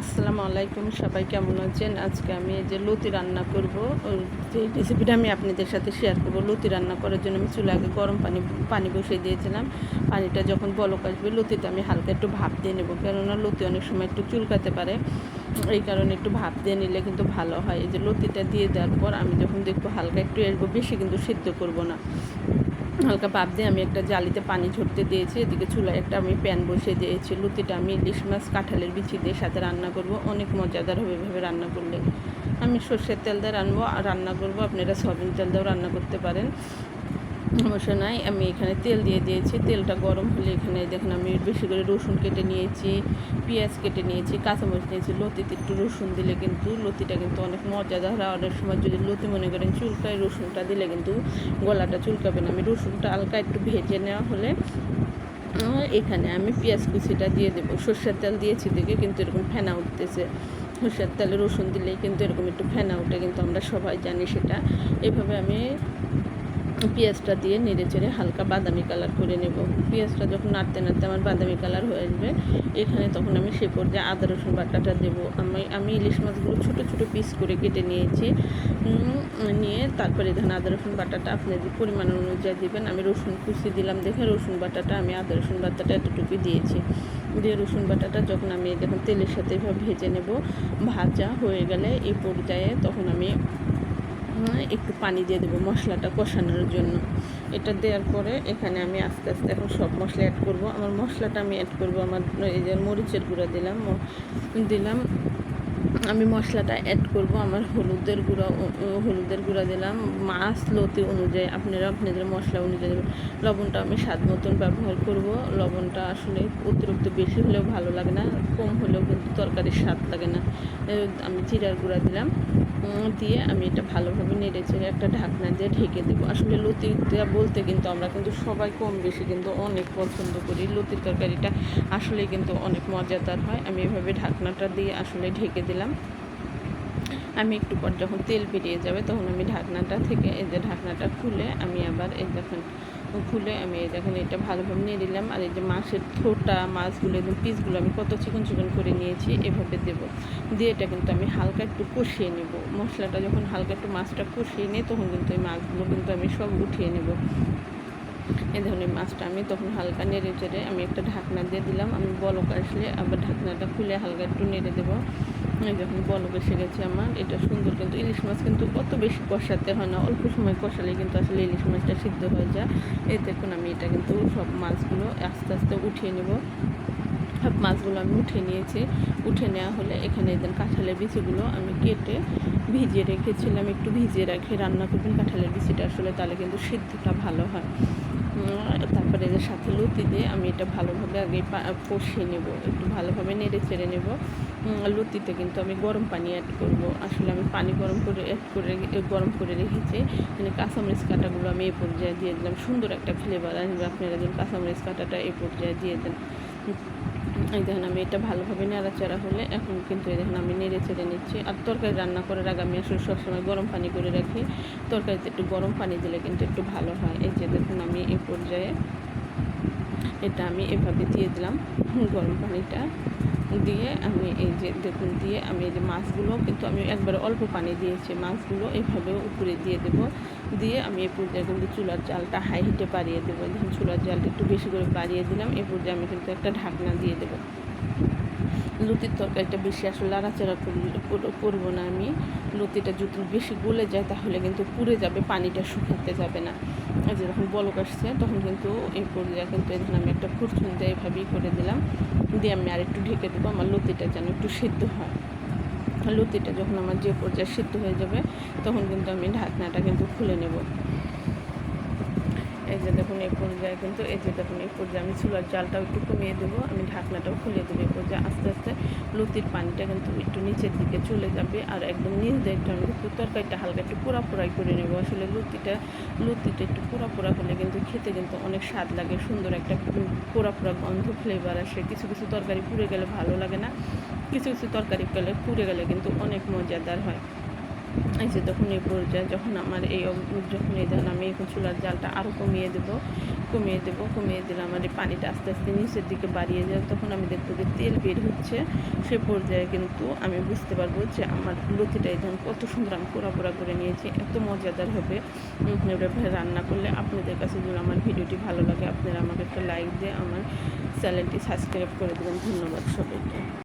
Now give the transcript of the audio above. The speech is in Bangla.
আসসালামু আলাইকুম, সবাই কেমন আছেন? আজকে আমি এই যে লতি রান্না করব। যে রেসিপিটা আমি আপনাদের সাথে শেয়ার করব, লতি রান্না করার জন্য আমি চুলে আগে গরম পানি পানি বসিয়ে দিয়েছিলাম। পানিটা যখন বলক আসবে লতিটা আমি হালকা একটু ভাপ দিয়ে নেব। কেননা লতি অনেক সময় একটু চুলকাতে পারে। এই কারণে একটু ভাপ দিয়ে নিলে কিন্তু ভালো হয়। এই যে লতিটা দিয়ে দেওয়ার পর আমি যখন দেখব হালকা একটু এসবো বেশি কিন্তু সিদ্ধ করব না। হালকা বাদ দিয়ে আমি একটা জালিতে পানি ঝরতে দিয়েছি। এদিকে চুলায় একটা আমি প্যান বসিয়ে দিয়েছি। লুতিটা আমি ইলিশ মাছ, কাঁঠালের বিচি দিয়ে সাথে রান্না করব। অনেক মজাদার হবে এভাবে রান্না করলে। আমি সর্ষের তেল দিয়ে রানবো আর রান্না করব, আপনারা সয়াবিন তেল দিয়েও রান্না করতে পারেন। সমস্যা নাই। আমি এখানে তেল দিয়ে দিয়েছি। তেলটা গরম হলে এখানে দেখেন আমি বেশি করে রসুন কেটে নিয়েছি, পেঁয়াজ কেটে নিয়েছি, কাঁচামরিচ নিয়েছি, লতিতে একটু রসুন দিলে কিন্তু লতিটা কিন্তু অনেক মজাদার অনেক সময় যদি লতি মনে করেন চুলকায় রসুনটা দিলে কিন্তু গলাটা চুলকাবে না। আমি রসুনটা হালকা একটু ভেজে নেওয়া হলে এখানে আমি পেঁয়াজ কুচিটা দিয়ে দেবো। সর্ষের তেল দিয়েছি দেখে কিন্তু এরকম ফেনা উঠতেছে। সর্ষের তেলে রসুন দিলেই কিন্তু এরকম একটু ফেনা উঠে কিন্তু আমরা সবাই জানি সেটা। এভাবে আমি পেঁয়াজটা দিয়ে নেড়ে চেড়ে হালকা বাদামি কালার করে নেব। পেঁয়াজটা যখন নাড়তে নাড়তে আমার বাদামি কালার হয়ে আসবে, এখানে তখন আমি সে পর্যায়ে আদা, রসুন বাটাটা দেবো। আমি আমি ইলিশ মাছগুলো ছোটো ছোটো পিস করে কেটে নিয়েছি। নিয়ে তারপরে এখানে আদা, রসুন বাটাটা আপনাদের পরিমাণ অনুযায়ী দেবেন, আমি রসুন কুচি দিলাম দেখে রসুন বাটাটা আমি আদা, রসুন বাটাটা এতটুকু দিয়েছি। দিয়ে রসুন বাটাটা যখন আমি যখন তেলের সাথে এভাবে ভেজে নেব, ভাজা হয়ে গেলে এই পর্যায়ে তখন আমি একটু পানি দিয়ে দেবো মশলাটা কষানোর জন্য। এটা দেওয়ার পরে এখানে আমি আস্তে আস্তে এখন সব মশলা অ্যাড করব। আমার মশলাটা আমি অ্যাড করব, আমার এই যে মরিচের গুঁড়া দিলাম দিলাম। আমি মশলাটা অ্যাড করব, আমার হলুদের গুঁড়া হলুদের গুঁড়া দিলাম। মাছ, লতি অনুযায়ী আপনারা আপনাদের মশলা অনুযায়ী দেবেন। লবণটা আমি স্বাদ মতন ব্যবহার করব। লবণটা আসলে অতিরিক্ত বেশি হলেও ভালো লাগে না, কম হলেও কিন্তু তরকারির স্বাদ লাগে না। আমি জিরার গুঁড়া দিলাম। দিয়ে আমি এটা ভালোভাবে নেড়ে চেড়ে একটা ঢাকনা দিয়ে ঢেকে দেবো। আসলে লতিটা বলতে কিন্তু আমরা কিন্তু সবাই কম বেশি কিন্তু অনেক পছন্দ করি। লতির তরকারিটা আসলে কিন্তু অনেক মজাদার হয়। আমি এভাবে ঢাকনাটা দিয়ে আসলে ঢেকে দিলাম। আমি একটু পর যখন তেল বেরিয়ে যাবে তখন আমি ঢাকনাটা থেকে এই যে ঢাকনাটা খুলে আমি আবার এই দেখেন, খুলে আমি এই দেখেন এটা ভালোভাবে নিয়ে দিলাম আর এই যে মাছের ঠোঁটা মাছগুলো একদম পিসগুলো আমি কত চিকন চিকন করে নিয়েছি, এভাবে দেব। দিয়ে এটা কিন্তু আমি হালকা একটু কষিয়ে নেব। মশলাটা যখন হালকা একটু মাছটা কষিয়ে নিই, তখন কিন্তু এই মাছগুলো কিন্তু আমি সব উঠিয়ে নেব। এই ধরনের মাছটা আমি তখন হালকা নেড়ে চেড়ে আমি একটা ঢাকনা দিয়ে দিলাম। আমি বলক আসলে আবার ঢাকনাটা খুলে হালকা একটু নেড়ে দেবো। যখন বলক এসে গেছে আমার, এটা সুন্দর কিন্তু ইলিশ মাছ কিন্তু অত বেশি কষাতে হয় না, অল্প সময় কষালে কিন্তু আসলে ইলিশ মাছটা সিদ্ধ হয়ে যায়। এই দেখুন আমি এটা কিন্তু সব মাছগুলো আস্তে আস্তে উঠিয়ে নেব। সব মাছগুলো আমি উঠে নিয়েছি। উঠে নেওয়া হলে এখানে দেন কাঁঠালের বিচিগুলো আমি কেটে ভিজিয়ে রেখেছিলাম, একটু ভিজিয়ে রাখে রান্না করবেন কাঁঠালের বিচিটা আসলে তাহলে কিন্তু সিদ্ধটা ভালো হয়। তারপরে এদের সাথে লতি দিয়ে আমি এটা ভালোভাবে আগে কষিয়ে নেব, একটু ভালোভাবে নেড়ে চেড়ে নেব। লতিতে কিন্তু আমি গরম পানি অ্যাড করব। আসলে আমি পানি গরম করে অ্যাড করে গরম করে রেখেছি। মানে কাঁচামরিচ কাঁটাগুলো আমি এ পর্যায়ে দিয়ে দিলাম। সুন্দর একটা ফ্লেভার আনবে আপনারা যেন কাঁচামরিচ কাঁটাটা এ পর্যায়ে দিয়ে দেন। এই দেখেন, আমি এটা ভালোভাবে নাড়াচাড়া হলে এখন কিন্তু এই দেখেন আমি নেড়ে চেড়ে নিচ্ছি। আর তরকারি রান্না করার আগে আমি আসলে সবসময় গরম পানি করে রাখি। তরকারিতে একটু গরম পানি দিলে কিন্তু একটু ভালো হয়। এই যে দেখুন আমি এই পর্যায়ে এটা আমি এভাবে দিয়ে দিলাম গরম পানিটা। দিয়ে আমি এই যে দেখুন দিয়ে আমি এই যে মাছগুলো কিন্তু আমি একবারে অল্প পানি দিয়েছি। মাছগুলো এভাবে উপরে দিয়ে দেব। দিয়ে আমি এই পর্যায়ে কিন্তু চুলার জালটা হাই হিটে বাড়িয়ে দেবো। দেখুন, চুলার জালটা একটু বেশি করে বাড়িয়ে দিলাম। এই পর্যায়ে আমি কিন্তু একটা ঢাকনা দিয়ে দেবো। লুতির তরকারিটা বেশি আসলে লাড়াচাড়া করব না আমি। লুতিটা যদি বেশি গলে যায় তাহলে কিন্তু পুড়ে যাবে, পানিটা শুকাতে যাবে না। যে যখন বলক আসছে, তখন কিন্তু এই পর্যায়ে কিন্তু এখানে আমি একটা খুরচুন দিয়ে এভাবেই করে দিলাম। দিয়ে আমি আর একটু ঢেকে দেবো, আমার লতিটা যেন একটু সিদ্ধ হয়। লতিটা যখন আমার যে পর্যায়ে সিদ্ধ হয়ে যাবে, তখন কিন্তু আমি ঢাকনাটা কিন্তু খুলে নেব। এই যে দেখুন, এই পর্যায়ে কিন্তু, এই যে দেখুন, এই পর্যায়ে আমি চুলার জালটাও একটু কমিয়ে দেবো, আমি ঢাকনাটাও খুলে দেবো এই পর্যায়ে। আস্তে আস্তে লতির পানিটা কিন্তু একটু নিচের দিকে চলে যাবে আর একদম নিচ একটু আমি একটু তরকারিটা হালকা একটু পোড়া পোড়াই করে নেব। আসলে লতিটা লতিটা একটু পোড়া পোড়া হলে কিন্তু খেতে কিন্তু অনেক স্বাদ লাগে, সুন্দর একটা পোড়া পোড়া গন্ধ ফ্লেভার আসে। কিছু কিছু তরকারি পুড়ে গেলে ভালো লাগে না, কিছু কিছু তরকারি গেলে পুড়ে গেলে কিন্তু অনেক মজাদার হয়। এই যে তখন এই পর্যায়ে যখন আমার এই যখন এই ধরেন আমি এখন চুলার জালটা আরও কমিয়ে দেবো কমিয়ে দেবো, কমিয়ে দিলে আমার এই পানিটা আস্তে আস্তে নিচের দিকে বাড়িয়ে যায়। তখন আমি দেখব যে তেল বের হচ্ছে। সে পর্যায়ে কিন্তু আমি বুঝতে পারব যে আমার লতিটা এই ধরুন কত সুন্দর আমি পোড়া পোড়া করে নিয়েছি, এত মজাদার হবে। রান্না করলে আপনাদের কাছে যদি আমার ভিডিওটি ভালো লাগে, আপনারা আমাকে একটা লাইক দিয়ে আমার চ্যানেলটি সাবস্ক্রাইব করে দেবেন। ধন্যবাদ সবাইকে।